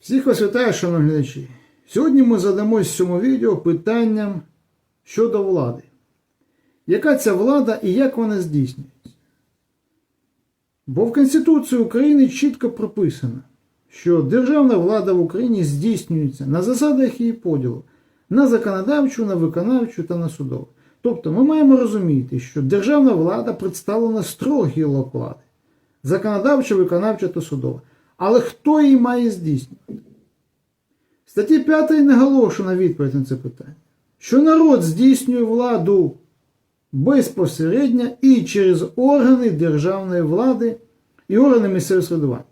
Всіх вас вітаю, шановні глядачі. Сьогодні ми задамось в цьому відео питанням щодо влади. Яка ця влада і як вона здійснюється? Бо в Конституції України чітко прописано, що державна влада в Україні здійснюється на засадах її поділу на законодавчу, на виконавчу та на судову. Тобто ми маємо розуміти, що державна влада представлена з влади: законодавча, виконавча та судова. Але хто її має здійснювати? Статті 5 наголошена відповідь на це питання, що народ здійснює владу безпосередньо і через органи державної влади і органи місцевого самоврядування.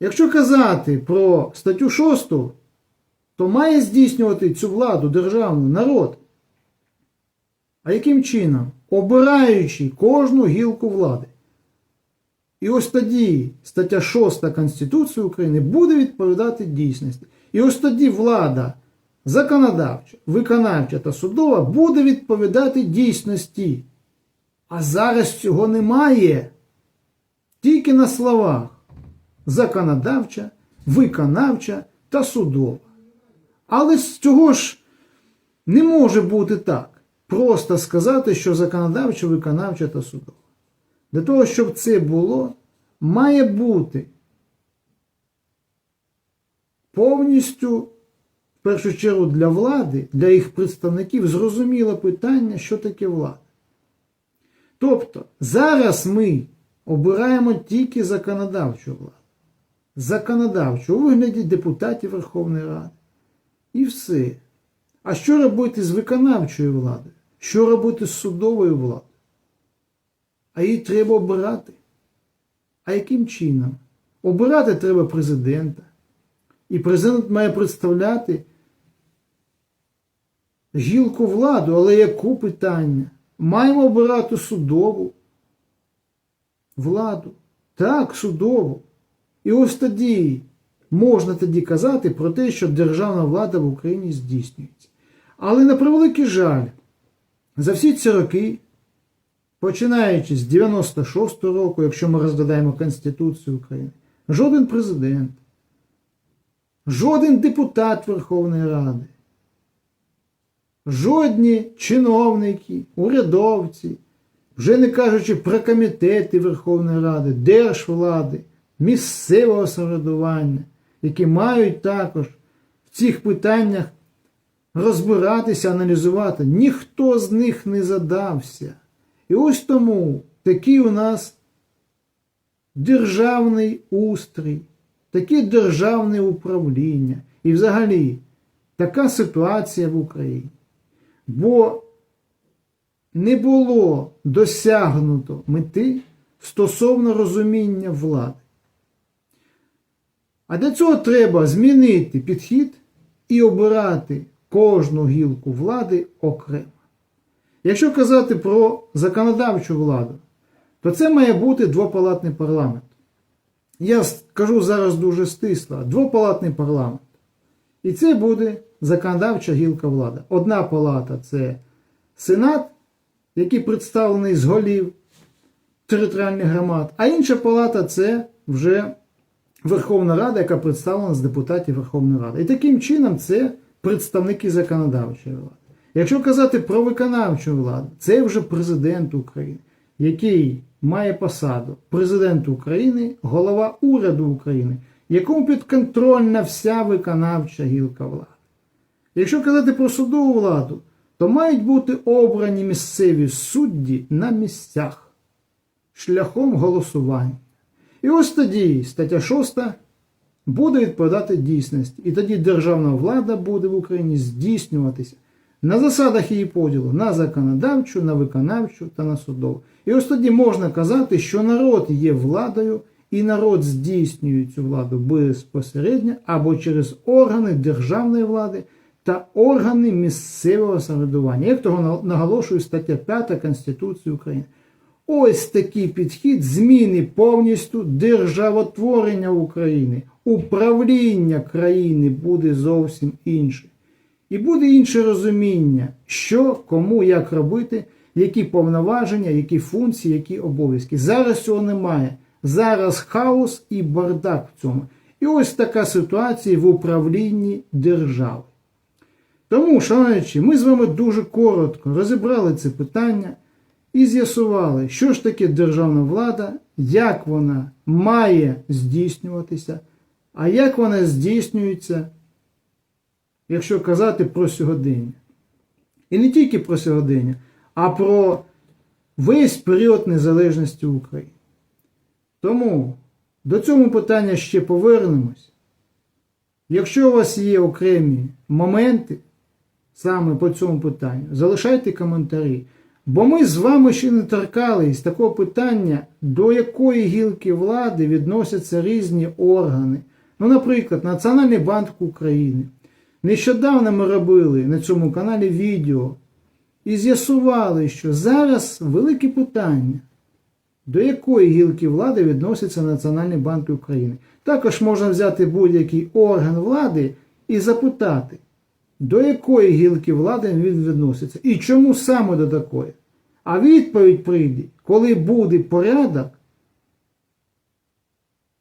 Якщо казати про статтю 6, то має здійснювати цю владу державну народ. А яким чином? Обираючи кожну гілку влади. І ось тоді стаття 6 Конституції України буде відповідати дійсності. І ось тоді влада законодавча, виконавча та судова буде відповідати дійсності. А зараз цього немає. Тільки на словах законодавча, виконавча та судова. Але з цього ж не може бути так. Просто сказати, що законодавча, виконавча та судова. Для того, щоб це було, має бути повністю, в першу чергу, для влади, для їх представників, зрозуміле питання, що таке влада. Тобто, зараз ми обираємо тільки законодавчу владу. Законодавчу у вигляді депутатів Верховної Ради. І все. А що робити з виконавчою владою? Що робити з судовою владою? А її треба обирати. А яким чином? Обирати треба президента. І президент має представляти гілку владу, але яку питання? Маємо обирати судову владу. Так, судову. І ось тоді можна тоді казати про те, що державна влада в Україні здійснюється. Але на превеликий жаль, за всі ці роки починаючи з 96-го року, якщо ми розглядаємо Конституцію України, жоден президент, жоден депутат Верховної Ради, жодні чиновники, урядовці, вже не кажучи про комітети Верховної Ради, держвлади, місцевого самоврядування, які мають також в цих питаннях розбиратися, аналізувати, ніхто з них не задався. І ось тому такий у нас державний устрій, таке державне управління і взагалі така ситуація в Україні. Бо не було досягнуто мети стосовно розуміння влади. А для цього треба змінити підхід і обирати кожну гілку влади окремо. Якщо казати про законодавчу владу, то це має бути двопалатний парламент. Я кажу зараз дуже стисло, двопалатний парламент. І це буде законодавча гілка влади. Одна палата це Сенат, який представлений з голів територіальних громад, а інша палата це вже Верховна Рада, яка представлена з депутатів Верховної Ради. І таким чином це представники законодавчої влади. Якщо казати про виконавчу владу, це вже президент України, який має посаду президент України, голова уряду України, якому підконтрольна вся виконавча гілка влади. Якщо казати про судову владу, то мають бути обрані місцеві судді на місцях шляхом голосування. І ось тоді стаття 6 буде відповідати дійсності. І тоді державна влада буде в Україні здійснюватися на засадах її поділу на законодавчу, на виконавчу та на судову. І ось тоді можна казати, що народ є владою, і народ здійснює цю владу безпосередньо або через органи державної влади та органи місцевого самоврядування, як того наголошує стаття 5 Конституції України. Ось такий підхід зміни повністю державотворення України, управління країни буде зовсім інше. І буде інше розуміння, що, кому, як робити, які повноваження, які функції, які обов'язки. Зараз цього немає. Зараз хаос і бардак в цьому. І ось така ситуація в управлінні держави. Тому, шановні, ми з вами дуже коротко розібрали це питання і з'ясували, що ж таке державна влада, як вона має здійснюватися, а як вона здійснюється, якщо казати про сьогодення. І не тільки про сьогодення, а про весь період незалежності України. Тому до цього питання ще повернемось. Якщо у вас є окремі моменти саме по цьому питанню, залишайте коментарі. Бо ми з вами ще не торкались такого питання, до якої гілки влади відносяться різні органи. Ну, наприклад, Національний банк України. Нещодавно ми робили на цьому каналі відео і з'ясували, що зараз велике питання, до якої гілки влади відноситься Національний банк України. Також можна взяти будь-який орган влади і запитати, до якої гілки влади він відноситься і чому саме до такої. А відповідь прийде, коли буде порядок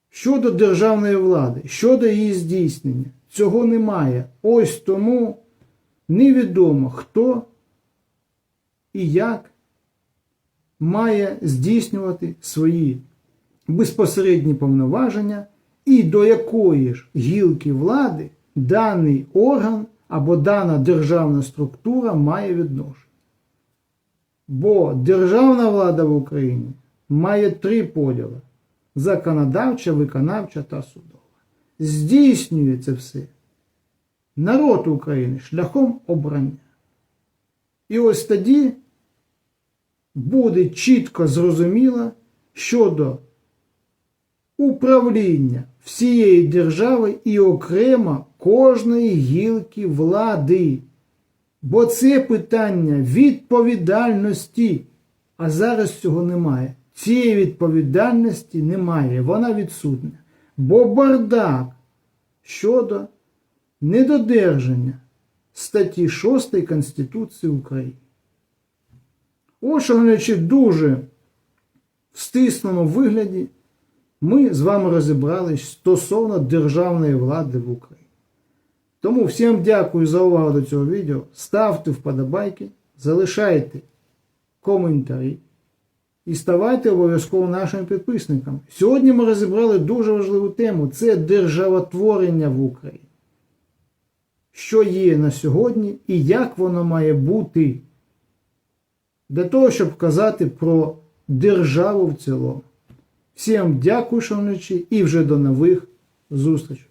щодо державної влади, щодо її здійснення. Цього немає. Ось тому невідомо, хто і як має здійснювати свої безпосередні повноваження і до якої ж гілки влади даний орган або дана державна структура має відношення. Бо державна влада в Україні має три поділи: законодавча, виконавча та судова. Здійснює це все народ України шляхом обрання. І ось тоді буде чітко зрозуміло щодо управління всієї держави і окремо кожної гілки влади. Бо це питання відповідальності. А зараз цього немає. Цієї відповідальності немає, вона відсутня. Бо бардак щодо недодержання статті 6 Конституції України. Ось, шановні, дуже в стисному вигляді ми з вами розібрались стосовно державної влади в Україні. Тому всім дякую за увагу до цього відео. Ставте вподобайки, залишайте коментарі і ставайте обов'язково нашими підписниками. Сьогодні ми розібрали дуже важливу тему це державотворення в Україні. Що є на сьогодні і як воно має бути для того, щоб казати про державу в цілому. Всім дякую, шановничі, і вже до нових зустрічей.